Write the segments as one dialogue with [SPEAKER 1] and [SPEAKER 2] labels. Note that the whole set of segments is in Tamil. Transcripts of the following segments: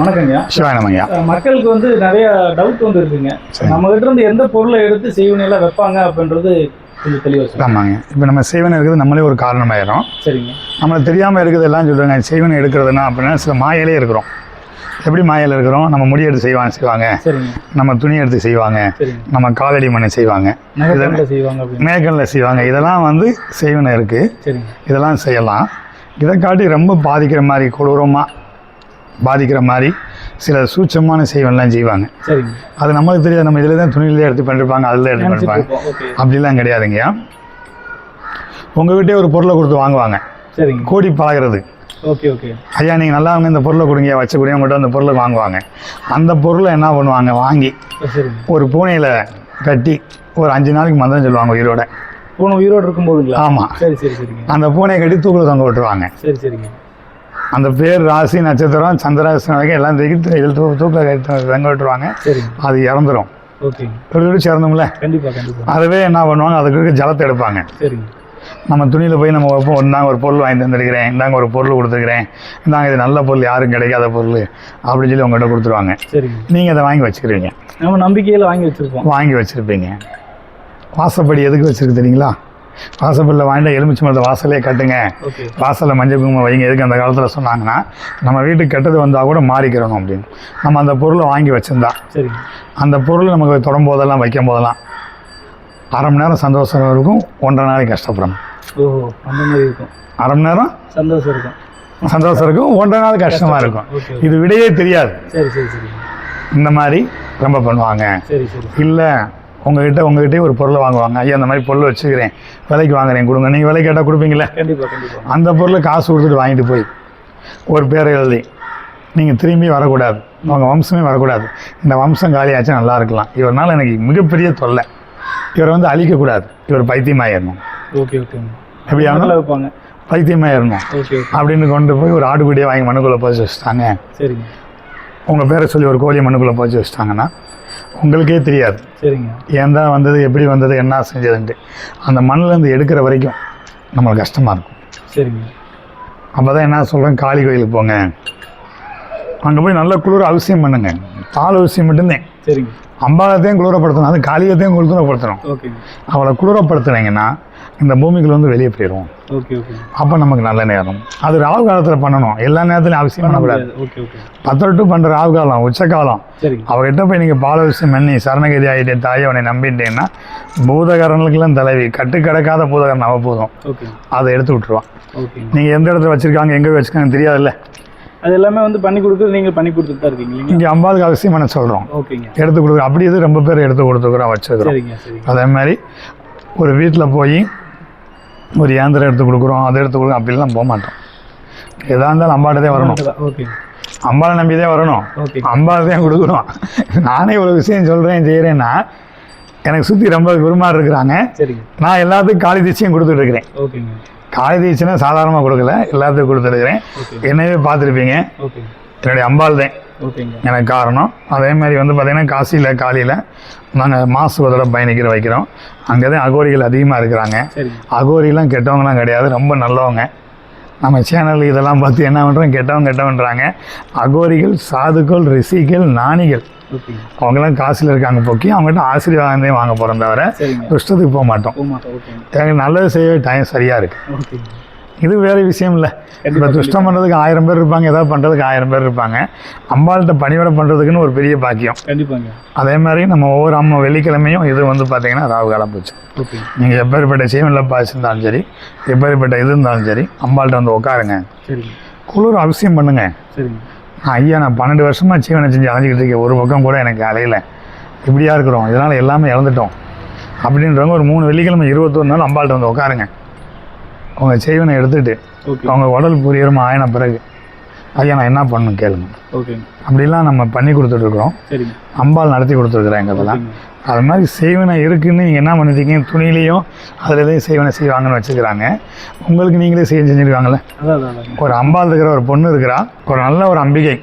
[SPEAKER 1] வணக்கங்கய்யா மக்களுக்கு வந்து நிறைய டவுட் வந்து இருக்குங்க. நம்ம கிட்ட இருந்து எந்த பொருளை எடுத்து செய்வனையெல்லாம் வைப்பாங்க அப்படின்றது கொஞ்சம்
[SPEAKER 2] ஆமாங்க. இப்போ நம்ம செய்வனை இருக்கிறது நம்மளே ஒரு காரணமாயிரும்.
[SPEAKER 1] சரிங்க.
[SPEAKER 2] நம்மளுக்கு தெரியாமல் இருக்குது எல்லாம் சொல்கிறாங்க செய்வனை எடுக்கிறதுனா அப்படின்னா சில மாயிலே இருக்கிறோம். எப்படி மாயில் இருக்கிறோம்? நம்ம முடி எடுத்து செய்வாங்க செய்வாங்க. நம்ம துணி எடுத்து செய்வாங்க. நம்ம காலடி மண்ணை செய்வாங்க.
[SPEAKER 1] நகைக்கடலை செய்வாங்க
[SPEAKER 2] இதெல்லாம் வந்து செய்வனை இருக்குது இதெல்லாம் செய்யலாம். இதை காட்டி ரொம்ப பாதிக்கிற மாதிரி கொடூரமாக பாதிக்கிற மாதிரி சில சூட்சமான செய்வனெலாம் செய்வாங்க. அது நம்மளுக்கு தெரியாது. நம்ம இதில் தான் துணியிலே எடுத்து பண்ணிருப்பாங்க அதில் எடுத்து பண்ணிருப்பாங்க. அப்படிலாம் கிடையாதுங்கய்யா. உங்ககிட்டே ஒரு பொருளை கொடுத்து வாங்குவாங்க.
[SPEAKER 1] சரிங்க.
[SPEAKER 2] கோடி பழகிறது.
[SPEAKER 1] Okay okay.
[SPEAKER 2] ஐயா நீங்கள் நல்லா வாங்க இந்த பொருளை கொடுங்க வச்ச கொடுங்க உங்கள்கிட்ட அந்த பொருளை வாங்குவாங்க. அந்த பொருளை என்ன பண்ணுவாங்க? வாங்கி ஒரு பூனையில் கட்டி ஒரு அஞ்சு நாளைக்கு மந்தம் சொல்லுவாங்க உயிரோட.
[SPEAKER 1] போன உயிரோடு இருக்கும்போதுங்களா?
[SPEAKER 2] ஆமாம்
[SPEAKER 1] சரி சரி சரிங்க.
[SPEAKER 2] அந்த பூனையை கட்டி தூக்கில் தொங்க விட்டுருவாங்க.
[SPEAKER 1] சரி சரிங்க.
[SPEAKER 2] அந்த பேர் ராசி நட்சத்திரம் சந்திராசி வரைக்கும் எல்லாம் தூக்கி இதில் தூ தூக்கில் தொங்க விட்டுருவாங்க. அது
[SPEAKER 1] கண்டிப்பா கண்டிப்பா.
[SPEAKER 2] அதுவே என்ன பண்ணுவாங்க? அதுக்கு இருக்க ஜலத்தை எடுப்பாங்க.
[SPEAKER 1] சரிங்க
[SPEAKER 2] நம்ம துணியில் போய் நம்ம வைப்போம். இந்தாங்க ஒரு பொருள் வாங்கி தந்திருக்கிறேன். இந்தாங்க ஒரு பொருள் கொடுத்துருக்கிறேன். இந்தாங்க இது நல்ல பொருள் யாரும் கிடைக்காத பொருள் அப்படின்னு சொல்லி உங்கள்கிட்ட கொடுத்துருவாங்க. நீங்கள் அதை வாங்கி வச்சுக்கிறீங்க.
[SPEAKER 1] நம்ம நம்பிக்கையில வாங்கி வச்சிருப்போம்.
[SPEAKER 2] வாங்கி வச்சுருப்பீங்க. வாசப்படி எதுக்கு வச்சுருக்கு தெரியுங்களா? வாசப்படியில் வாங்கிட்டு எலுமிச்சை மரத்தை வாசலே கட்டுங்க. வாசலில் மஞ்சள் குங்குமம் வைங்க. எதுக்கு அந்த காலத்தில் சொன்னாங்கன்னா நம்ம வீட்டுக்கு கெட்டது வந்தால் கூட மாறிக்கிறணும் அப்படின்னு. நம்ம அந்த பொருளை வாங்கி வச்சுருந்தா. அந்த பொருள் நமக்கு தொடும் போதெல்லாம் வைக்கும் போதெல்லாம் அரை மணி நேரம் சந்தோஷம் இருக்கும். ஒன்றரை நாளைக்கு கஷ்டப்படணும்
[SPEAKER 1] ஓஹோ அந்த மாதிரி இருக்கும்.
[SPEAKER 2] அரை மணி நேரம்
[SPEAKER 1] சந்தோஷம் இருக்கும்.
[SPEAKER 2] சந்தோஷம் இருக்கும். ஒன்றரை நாள் கஷ்டமாக இருக்கும். இது விடையே தெரியாது.
[SPEAKER 1] சரி சரி சரி.
[SPEAKER 2] இந்த மாதிரி ரொம்ப பண்ணுவாங்க.
[SPEAKER 1] சரி சரி.
[SPEAKER 2] இல்லை உங்ககிட்ட உங்ககிட்டயே ஒரு பொருளை வாங்குவாங்க. ஐயா அந்த மாதிரி பொருள் வச்சுக்கிறேன். விலைக்கு வாங்குறேன் கொடுங்க. நீங்கள் விலை கேட்டால் கொடுப்பீங்களே
[SPEAKER 1] கண்டிப்பா கண்டிப்பா.
[SPEAKER 2] அந்த பொருளை காசு கொடுத்துட்டு வாங்கிட்டு போய் ஒரு பேரை எழுதி நீங்கள் திரும்பி வரக்கூடாது. உங்கள் வம்சமே வரக்கூடாது. இந்த வம்சம் காலியாச்சும் நல்லா இருக்கலாம். இவர்னால எனக்கு மிகப்பெரிய தொல்லை. இவரை வந்து அழிக்கக்கூடாது. இவர் பைத்தியமாயிடணும்
[SPEAKER 1] ஓகே ஓகே
[SPEAKER 2] எப்படி
[SPEAKER 1] நல்லா
[SPEAKER 2] ஆகணும்?
[SPEAKER 1] வைப்பாங்க.
[SPEAKER 2] பைத்தியமாயிடணும் அப்படின்னு கொண்டு போய் ஒரு ஆடுகுட்டியை வாங்கி மண்ணுக்குள்ளே போச்சு வச்சுட்டாங்க.
[SPEAKER 1] சரிங்க.
[SPEAKER 2] உங்கள் பேரை சொல்லி ஒரு கோழி மண்ணுக்குள்ளே போச்சு வச்சுட்டாங்கன்னா உங்களுக்கே தெரியாது.
[SPEAKER 1] சரிங்க.
[SPEAKER 2] ஏன் தான் வந்தது எப்படி வந்தது என்ன செஞ்சதுன்ட்டு. அந்த மண்ணிலேருந்து எடுக்கிற வரைக்கும் நம்மளுக்கு கஷ்டமாக இருக்கும்.
[SPEAKER 1] சரிங்க.
[SPEAKER 2] அப்போ தான் என்ன சொல்கிறேன் காளி கோயிலுக்கு போங்க. அங்கே போய் நல்ல குளிர் அவசியம் பண்ணுங்க. பால் அவசியம் மட்டும்தான்.
[SPEAKER 1] சரிங்க.
[SPEAKER 2] அம்பாலத்தையும் குளிரப்படுத்தணும். அது காளியத்தையும் குளிரப்படுத்தணும்.
[SPEAKER 1] ஓகேங்க.
[SPEAKER 2] அவளை குளிரப்படுத்துனீங்கன்னா இந்த பூமிக்குள்ள வந்து வெளியே போயிடும்
[SPEAKER 1] ஓகே ஓகே.
[SPEAKER 2] அப்போ நமக்கு நல்ல நேரம். அது ராகு காலத்தில் பண்ணணும். எல்லா நேரத்துலையும் அவசியம் பண்ணக்கூடாது.
[SPEAKER 1] Okay okay.
[SPEAKER 2] பத்து டு பண்ணுற ராகு காலம் உச்சகாலம்
[SPEAKER 1] சரிங்க.
[SPEAKER 2] அவர்கிட்ட போய் நீங்கள் பால விஷயம் பண்ணி சரணகதி ஆகிட்டே தாயை அவனை நம்பிட்டீங்கன்னா பூதகரனுக்கெல்லாம் தலைவி. கட்டு கிடக்காத பூதகரன் அவ போதும். அதை எடுத்து விட்டுருவான் நீங்கள் எந்த இடத்துல வச்சுருக்காங்க எங்கே வச்சுருக்காங்க தெரியாதுல்ல?
[SPEAKER 1] அது எல்லாமே வந்து பண்ணி கொடுக்குறது நீங்கள் பண்ணி கொடுத்துட்டு தான் இருக்கீங்க
[SPEAKER 2] இங்கே அம்பாளுக்கு அவசியம் பண்ண சொல்கிறோம்
[SPEAKER 1] ஓகேங்க.
[SPEAKER 2] எடுத்து கொடுக்குறோம் அப்படி இது ரொம்ப பேர் எடுத்து கொடுத்துக்கிறோம் வச்சுருக்கிறோம். அதே மாதிரி ஒரு வீட்டில் போய் ஒரு இயந்திரம் எடுத்து கொடுக்குறோம் அதை எடுத்து கொடுக்குறோம் அப்படிலாம் போக மாட்டோம். எதாக இருந்தாலும் அம்பாட்டதே வரணும்.
[SPEAKER 1] ஓகே
[SPEAKER 2] அம்பாளை நம்பிதான் வரணும்.
[SPEAKER 1] ஓகே
[SPEAKER 2] அம்பாள் தான் கொடுக்குறோம். நானே இவ்வளோ விஷயம் சொல்கிறேன் செய்கிறேன்னா எனக்கு சுற்றி ரொம்ப குருமார் இருக்கிறாங்க. நான் எல்லாத்துக்கும் காளி தீட்சையும் கொடுத்துட்டு இருக்கிறேன். காளி தீட்சைனா சாதாரணமாக கொடுக்கல எல்லாத்துக்கும் கொடுத்துருக்கிறேன் என்னவே பார்த்துருப்பீங்க. என்னுடைய அம்பாள் தான்.
[SPEAKER 1] ஓகேங்க.
[SPEAKER 2] எனக்கு காரணம். அதே மாதிரி வந்து பார்த்திங்கன்னா காசியில் காலையில் நாங்கள் மாசு ஒரு தடவை பயணிக்கிற வைக்கிறோம். அங்கே தான் அகோரிகள் அதிகமாக இருக்கிறாங்க. அகோரிலாம் கெட்டவங்களாம் கிடையாது. ரொம்ப நல்லவங்க. நம்ம சேனல் இதெல்லாம் பார்த்து என்ன பண்ணுறோம் கெட்டவங்க கெட்டவன்றாங்க. அகோரிகள் சாதுக்கள் ரிஷிகள்
[SPEAKER 1] ஓகேங்க
[SPEAKER 2] அவங்களாம் காசில் இருக்காங்க போக்கி அவங்ககிட்ட ஆசீர்வாதமே வாங்க போகிறோம் தவிர துஷ்டத்துக்கு போக மாட்டோம். நல்லது செய்ய டைம் சரியாக இருக்குது இது வேறு விஷயம் இல்லை. இப்போ துஷ்டம் பண்ணுறதுக்கு ஆயிரம் பேர் இருப்பாங்க ஏதாவது பண்ணுறதுக்கு ஆயிரம் பேர் இருப்பாங்க. அம்பாள்கிட்ட பணிவிட பண்ணுறதுக்குன்னு ஒரு பெரிய பாக்கியம்.
[SPEAKER 1] கண்டிப்பாங்க.
[SPEAKER 2] அதே மாதிரி நம்ம ஒவ்வொரு அம்மா வெள்ளிக்கிழமையும் இது வந்து பார்த்தீங்கன்னா ராகு காலம் போச்சு. நீங்கள் எப்பேற்பட்ட சீவனில் இருந்தாலும் சரி எப்பேற்பட்ட இது இருந்தாலும் சரி அம்பாள்கிட்ட வந்து உட்காருங்க குளிர் அவசியம் பண்ணுங்க. ஐயா நான் பன்னெண்டு வருஷமாக சீவனை செஞ்சு அலைஞ்சிக்கிட்டு இருக்கேன். ஒரு பக்கம் கூட எனக்கு அலையில. இப்படியா இருக்கிறோம். இதனால் எல்லாமே இழந்துட்டோம். அப்படின்றவங்க ஒரு மூணு வெள்ளிக்கிழமை இருபத்தொரு நாள் அம்பாள்கிட்ட வந்து உட்காருங்க உங்கள் செய்வனை எடுத்துட்டு
[SPEAKER 1] ஓகே
[SPEAKER 2] அவங்க உடல் புரியறமா ஆயின பிறகு ஐயா நான் என்ன பண்ணணும் கேளுங்க. அப்படிலாம் நம்ம பண்ணி கொடுத்துட்ருக்குறோம் அம்பாள் நடத்தி கொடுத்துருக்குறேன்
[SPEAKER 1] ஓகேங்க.
[SPEAKER 2] அது மாதிரி செய்வனை இருக்குன்னு நீங்கள் என்ன பண்ணிருக்கீங்க துணியிலையும் அதில் எதையும் செய்வனை செய்வாங்கன்னு வச்சுக்கிறாங்க. உங்களுக்கு நீங்களே செய்ய செஞ்சுருக்காங்களே ஒரு அம்பாள் இருக்கிற ஒரு பொண்ணு இருக்கிறா. ஒரு நல்ல ஒரு அம்பிகை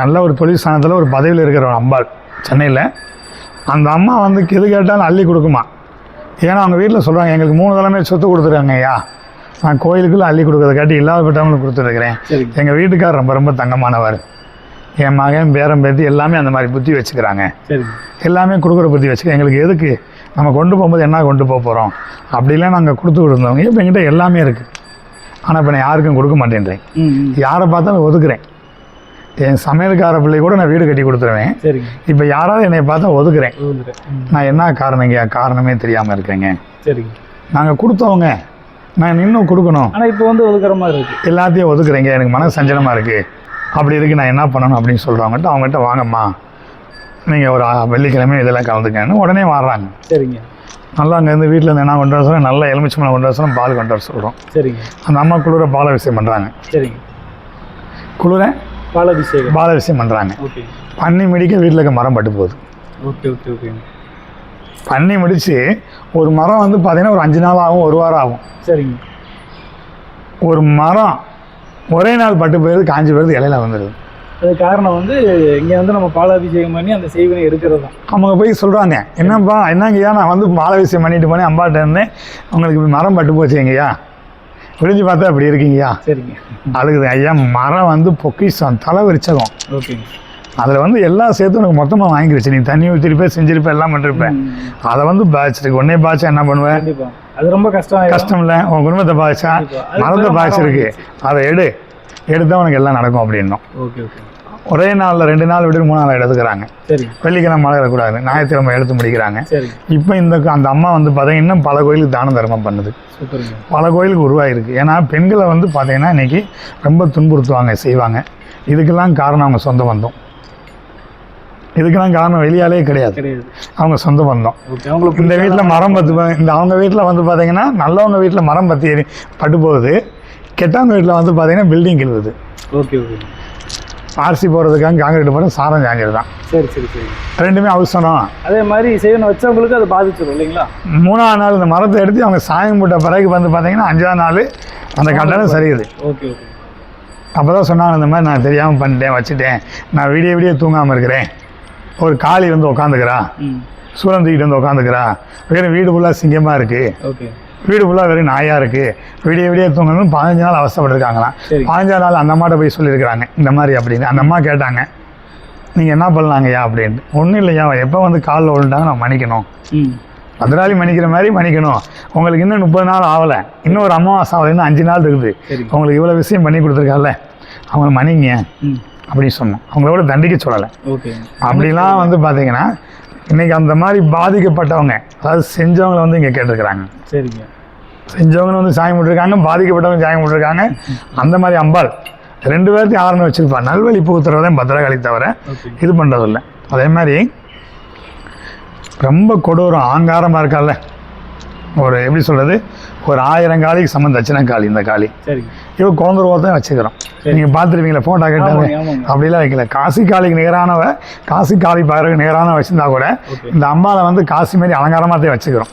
[SPEAKER 2] நல்ல ஒரு தொழில் ஸ்தானத்தில் ஒரு பதவியில் இருக்கிற ஒரு அம்பாள் சென்னையில். அந்த அம்மா வந்து எது கேட்டாலும் அள்ளி கொடுக்குமா? ஏன்னா அவங்க வீட்டில் சொல்கிறாங்க எங்களுக்கு மூணு தலைமை சொத்து கொடுத்துருக்காங்க ஐயா நான் கோயிலுக்குள்ள அள்ளி கொடுக்கறத காட்டி இல்லாதப்பட்டவங்களுக்கு கொடுத்துருக்குறேன் எங்கள் வீட்டுக்கார் ரொம்ப ரொம்ப தங்கமானவர். என் மகன் பேரன் பேத்தி எல்லாமே அந்த மாதிரி புத்தி வச்சுக்கிறாங்க. எல்லாமே கொடுக்குற புத்தி வச்சுக்க எங்களுக்கு எதுக்கு? நம்ம கொண்டு போகும்போது என்ன கொண்டு போக போகிறோம் அப்படிலாம் நாங்கள் கொடுத்து கொடுத்தவங்க இப்போ என்கிட்ட எல்லாமே இருக்குது ஆனால் இப்போ நான் யாருக்கும் கொடுக்க மாட்டேன்றேன். யாரை பார்த்தாலும் ஒதுக்குறேன். என் சமையல்கார பிள்ளை கூட நான் வீடு கட்டி கொடுத்துருவேன். இப்போ யாராவது என்னை பார்த்தா ஒதுக்குறேன். நான் என்ன காரணங்க? காரணமே தெரியாமல் இருக்கேங்க. நாங்கள் கொடுத்தவங்க. நான் இன்னும் கொடுக்கணும்.
[SPEAKER 1] ஆனா இப்போ வந்து ஒதுக்குற மாதிரி இருக்கு.
[SPEAKER 2] எல்லாத்தையும் ஒதுக்குறீங்க. எனக்கு மன சஞ்சலமாக இருக்குது அப்படி இருக்கு நான் என்ன பண்ணணும் அப்படின்னு சொல்கிறவங்ககிட்ட அவங்ககிட்ட வாங்கம்மா. நீங்கள் ஒரு வெள்ளிக்கிழமை இதெல்லாம் கலந்துக்கன்னு உடனே வர்றாங்க.
[SPEAKER 1] சரிங்க.
[SPEAKER 2] நல்லா அங்கேருந்து வீட்டில் இருந்து என்ன கொண்டு வர சொல்ல நல்ல எலுமிச்சம்பழம் கொண்டு வர சொல்ல பால் கொண்டு வர சொல்கிறோம்
[SPEAKER 1] சரிங்க.
[SPEAKER 2] அந்த அம்மா குளிர பால விஷயம் பண்ணுறாங்க
[SPEAKER 1] சரிங்க.
[SPEAKER 2] குளிர
[SPEAKER 1] பாலாபிஷேகம்
[SPEAKER 2] பால விஷயம் பண்ணுறாங்க
[SPEAKER 1] ஓகே.
[SPEAKER 2] பண்ணி முடிக்க வீட்டில் இருக்க மரம் பட்டு போகுது.
[SPEAKER 1] ஓகே ஓகே ஓகேங்க.
[SPEAKER 2] பண்ணி முடித்து ஒரு மரம் வந்து பார்த்தீங்கன்னா ஒரு அஞ்சு நாள் ஆகும் ஒரு வாரம் ஆகும்
[SPEAKER 1] சரிங்க.
[SPEAKER 2] ஒரு மரம் ஒரே நாள் பட்டு போயிடுது காஞ்சி போயிடுது இலையில வந்துடுது
[SPEAKER 1] அது காரணம் வந்து இங்க வந்து நம்ம பாலாபிஷேகம் பண்ணி அந்த செய்வினை எடுக்கிறது தான்.
[SPEAKER 2] அவங்க போய் சொல்கிறாங்க என்னப்பா என்னங்கய்யா நான் வந்து மாலை விஷயம் பண்ணிட்டு போனேன் அம்பாட்ட இருந்தேன். உங்களுக்கு இப்படி மரம் பட்டு போச்சு எங்கய்யா? விழிஞ்சு பார்த்தா அப்படி இருக்கீங்கய்யா?
[SPEAKER 1] சரிங்க.
[SPEAKER 2] அழுகுது ஐயா மரம் வந்து பொக்கிஷம் தலை விரிச்சகம்.
[SPEAKER 1] ஓகேங்க.
[SPEAKER 2] அதில் வந்து எல்லாம் சேர்த்து உனக்கு மொத்தமாக வாங்கிருச்சு. நீ தண்ணி ஊற்றிருப்ப செஞ்சிருப்ப எல்லாம் பண்ணிருப்பேன். அதை வந்து பாதிச்சிருக்கு உடனே பாய்ச்சா என்ன பண்ணுவேன்
[SPEAKER 1] அது ரொம்ப கஷ்டம்.
[SPEAKER 2] கஷ்டம் இல்லை உன் குடும்பத்தை பாதிச்சா மரத்தை
[SPEAKER 1] மரம்
[SPEAKER 2] பாதிச்சிருக்கு அதை எடு. எடுத்தா உனக்கு எல்லாம் நடக்கும் அப்படின்னும். ஒரே நாளில் ரெண்டு நாள் விட்டு மூணு நாள் எடுத்துக்கிறாங்க. வெள்ளிக்கிழமை மழை வரக்கூடாது. ஞாயிற்றுக்கிழமை எடுத்து முடிக்கிறாங்க. இப்போ இந்த அந்த அம்மா வந்து பார்த்தீங்கன்னா இன்னும் பல கோயிலுக்கு தான தர்மம் பண்ணுது. பல கோயிலுக்கு உருவாயிருக்கு. ஏன்னா பெண்களை வந்து பார்த்தீங்கன்னா இன்னைக்கு ரொம்ப துன்புறுத்துவாங்க செய்வாங்க. இதுக்கெல்லாம் காரணம் அவங்க சொந்த பந்தம். இதுக்கெல்லாம் காரணம் வெளியாலே கிடையாது. அவங்க சொந்த பந்தம். இந்த வீட்டில் மரம் பத்து இந்த அவங்க வீட்டில் வந்து பார்த்தீங்கன்னா நல்லவங்க வீட்டில் மரம் பற்றி பட்டு போகுது கெட்டவங்க வீட்டில் வந்து பார்த்தீங்கன்னா பில்டிங் கிழுவுது
[SPEAKER 1] ஓகே ஓகே.
[SPEAKER 2] ஆர்சி போகிறதுக்காக காங்கிரீட் போட்டு சாரம் சாஞ்சிரு தான்.
[SPEAKER 1] சரி சரி சரி.
[SPEAKER 2] ரெண்டுமே அவசரம்
[SPEAKER 1] அதே மாதிரி செய்வனை வச்சவங்களுக்கு அது பாதிச்சிடும் இல்லைங்களா?
[SPEAKER 2] மூணாவது நாள் இந்த மரத்தை எடுத்து அவங்க சாயம் போட்ட பிறகு வந்து பார்த்தீங்கன்னா அஞ்சாவது நாள் அந்த கட்டணம் சரியுது.
[SPEAKER 1] Okay okay.
[SPEAKER 2] அப்போ தான் சொன்னாங்க இந்த மாதிரி நான் தெரியாமல் பண்ணிட்டேன் வச்சுட்டேன். நான் விடிய விடிய தூங்காமல் இருக்கிறேன். ஒரு காளி வந்து உட்காந்துக்கிறா சூழம் தூக்கிட்டு வந்து உட்காந்துக்கிறா வெறும் வீடு ஃபுல்லாக சிங்கமாக இருக்குது
[SPEAKER 1] ஓகே.
[SPEAKER 2] வீடு ஃபுல்லாக வெறும் நாயாக இருக்குது விடிய விடிய தூங்கணும் பதினஞ்சு நாள் அவஸ்தைப்பட்டிருக்காங்களாம்
[SPEAKER 1] சரி.
[SPEAKER 2] பதினஞ்சாவது நாள் அந்த அம்மாட்ட போய் சொல்லியிருக்கிறாங்க இந்த மாதிரி அப்படின்னு. அந்த அம்மா கேட்டாங்க நீங்கள் என்ன பண்ணலாங்கய்யா? அப்படின்ட்டு. ஒன்றும் இல்லையா எப்போ வந்து காலில் விழுந்தாங்க நான் மன்னிக்கணும். பத்திராளி மன்னிக்கிற மாதிரி மன்னிக்கணும். உங்களுக்கு இன்னும் முப்பது நாள் ஆகலை. இன்னும் ஒரு அமாவாசை ஆகலை. இன்னும் அஞ்சு நாள் இருக்குது. உங்களுக்கு இவ்வளோ விஷயம் பண்ணி கொடுத்துருக்கால அவங்கள மன்னிங்க. அப்படின்னு சொன்னோம். அவங்களோட தண்டிக்க சொல்லலை.
[SPEAKER 1] ஓகே.
[SPEAKER 2] அப்படிலாம் வந்து பார்த்தீங்கன்னா இன்னைக்கு அந்த மாதிரி பாதிக்கப்பட்டவங்க அதாவது செஞ்சவங்களை வந்து இங்கே கேட்டிருக்கிறாங்க.
[SPEAKER 1] சரிங்க.
[SPEAKER 2] செஞ்சவங்க வந்து சாயம் விட்டுருக்காங்க பாதிக்கப்பட்டவங்க சாயம் விட்டுருக்காங்க அந்த மாதிரி அம்பாள் ரெண்டு பேர்த்தையும் ஆரம்பி வச்சிருப்பா. நல்வழி புகுத்துறதான் பத்திரகாளி தவிர இது பண்ணுறதில்ல அதே மாதிரி ரொம்ப கொடூரம் ஆங்காரமாக இருக்கால ஒரு எப்படி சொல்கிறது ஒரு ஆயிரம் காளிக்கு சமம் தட்சிண காளி இந்த காளி. இவ குழந்தை தான் வச்சுக்கிறோம். நீங்கள் பார்த்துருப்பீங்களா ஃபோட்டோ
[SPEAKER 1] ஆமாங்க.
[SPEAKER 2] அப்படிலாம் வைக்கல. காசி காளிக்கு நிகரானவ காசி காளி பாருக்கு நிகரான வச்சிருந்தா கூட இந்த அம்மாவை வந்து காசி மாதிரி அலங்காரமாக தான் வச்சுக்கிறோம்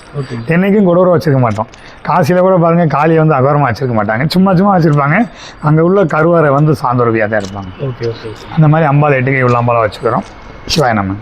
[SPEAKER 2] என்றைக்கும் கொடூரம் வச்சிருக்க மாட்டோம். காசியில் கூட பாருங்கள் காளியை வந்து அகோரமாக வச்சிருக்க மாட்டாங்க. சும்மா சும்மா வச்சுருப்பாங்க. அங்கே உள்ள கருவறை வந்து சாந்தோரவியாக தான் இருப்பாங்க அந்த மாதிரி அம்பாள் எட்டுக்கை உள்ள அம்பாலை வச்சுக்கிறோம். சிவாய நம்ம